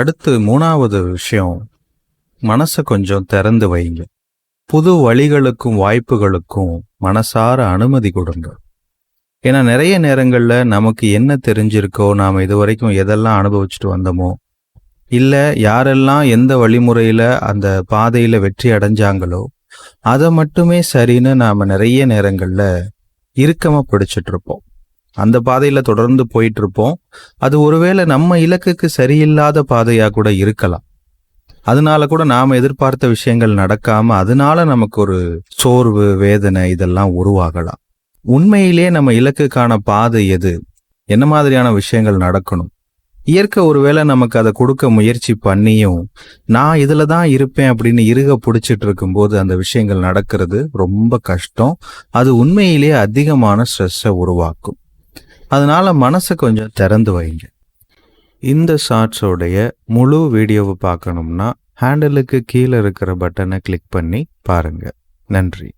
அடுத்து மூணாவது விஷயம் மனசை கொஞ்சம் திறந்து வைங்க புது வழிகளுக்கும் வாய்ப்புகளுக்கும் மனசார அனுமதி கொடுங்க. ஏன்னா நிறைய நேரங்களில் நமக்கு என்ன தெரிஞ்சிருக்கோ நாம் இது வரைக்கும் எதெல்லாம் அனுபவிச்சுட்டு வந்தோமோ இல்லை யாரெல்லாம் எந்த வழிமுறையில் அந்த பாதையில் வெற்றி அடைஞ்சாங்களோ அதை மட்டுமே சரின்னு நாம் நிறைய நேரங்களில் இறுக்கமாக பிடிச்சிட்டு இருப்போம். அந்த பாதையில தொடர்ந்து போயிட்டு இருப்போம் அது ஒருவேளை நம்ம இலக்குக்கு சரியில்லாத பாதையா கூட இருக்கலாம். அதனால கூட நாம எதிர்பார்த்த விஷயங்கள் நடக்காம அதனால நமக்கு ஒரு சோர்வு வேதனை இதெல்லாம் உருவாகலாம். உண்மையிலே நம்ம இலக்குக்கான பாதை எது? என்ன மாதிரியான விஷயங்கள் நடக்கணும்? இயற்கை ஒருவேளை நமக்கு அதை கொடுக்க முயற்சி பண்ணியும் நான் இதுல தான் இருப்பேன் அப்படின்னு இருக பிடிச்சிட்டு இருக்கும்போது அந்த விஷயங்கள் நடக்கிறது ரொம்ப கஷ்டம். அது உண்மையிலேயே அதிகமான ஸ்ட்ரெஸ்ஸை உருவாக்கும். அதனால் மனசை கொஞ்சம் திறந்து வைங்க. இந்த ஷார்ட்ஸோடைய முழு வீடியோவை பார்க்கணும்னா ஹேண்டலுக்கு கீழே இருக்கிற பட்டனை கிளிக் பண்ணி பாருங்கள் நன்றி.